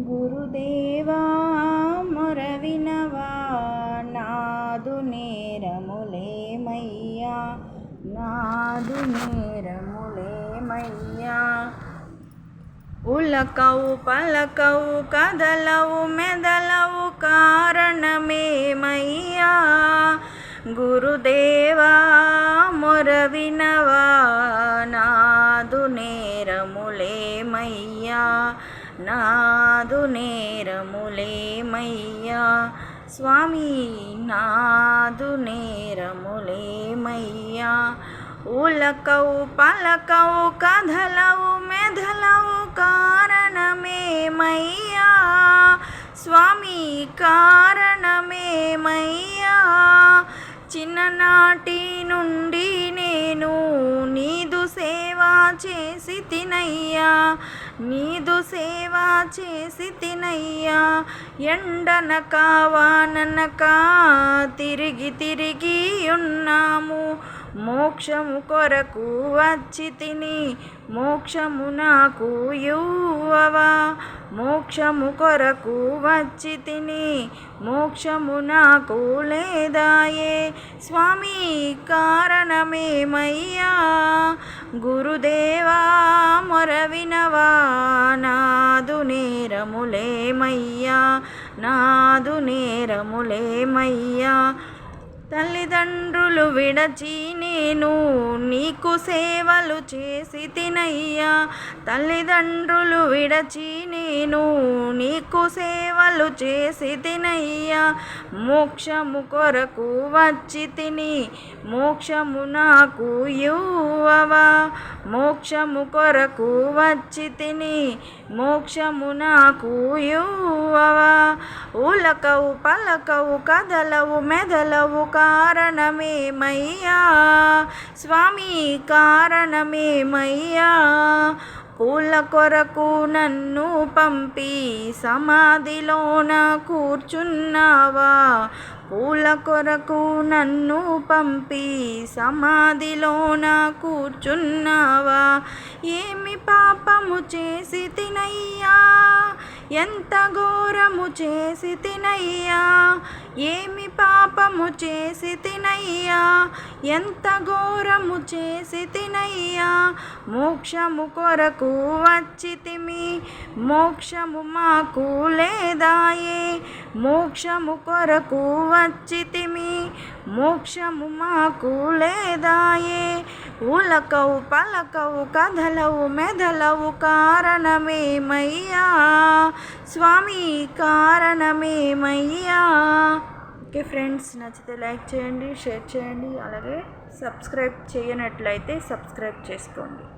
గురుదేవా మొరవినవా? నాదు నేరములేమయ్యా? నాదు నేరములేమయ్యా? ఉలకవు పలకవు కదలవు మెదలవు కారణమేమయ్యా? గురుదేవా మొరవినవా? నాదు నేరములేమయ్యా? నాదు నేరములేమయ్యా స్వామి నాదు నేరములేమయ్యా ఉలకవు పలకవు కథలవు మెదలవు కారణమేమయ్యా స్వామి కారణమేమయ్యా చిన్ననాటి నుండి నేను నీదు సేవ చేసి తినయ్యా. నీదు సేవ చేసి తినయ్యా. ఎండనక వాననక తిరిగి తిరిగి ఉన్నాము. మోక్షము కొరకు వచ్చి తిని మోక్షము నాకు యువవా. మోక్షము కొరకు వచ్చి తిని మోక్షము నాకు లేదాయే. స్వామి కారణమేమయ్యా? గురుదేవా మొరవినవా? నాదు నేరములేమయ్యా? నాదు నేరములేమయ్యా? తల్లిదండ్రులు విడచి నేను నీకు సేవలు చేసి తినయ్యా. తల్లిదండ్రులు విడచి నేను నీకు సేవలు చేసి తినయ్యా. మోక్షము కొరకు వచ్చి తిని మోక్షము నాకు యువవా మోక్షము కొరకు వచ్చి తిని మోక్షము నాకు యువవా ఉలకవు పలకవు కదలవు మెదలవు కారణమేమయ్యా? స్వామి కారణమేమయ్యా పూల కొరకు నన్ను పంపి సమాధిలోన కూర్చున్నావా? పూల కొరకు నన్ను పంపి సమాధిలోన కూర్చున్నావా? ఏమి పాపము చేసి తినయ్యా? ఎంత ఘోరము చేసి తినయ్యా? ఏమి పాపము చేసి తినయ్యా? ఎంత ఘోరము చేసి తినయ్యా? మోక్షము కొరకు వచ్చితిమి మోక్షము మాకు లేదాయే. మోక్షము కొరకు వచ్చితిమి మోక్షము మాకు లేదాయే. ఉలకవు పలకవు కథలవు మెదలవు కారణమేమయ్యా? స్వామి కారణమేమయ్యా? ఓకే ఫ్రెండ్స్ నచ్చితే లైక్ చేయండి షేర్ చేయండి అలాగే సబ్స్క్రైబ్ చేయనట్లయితే సబ్స్క్రైబ్ చేసుకోండి.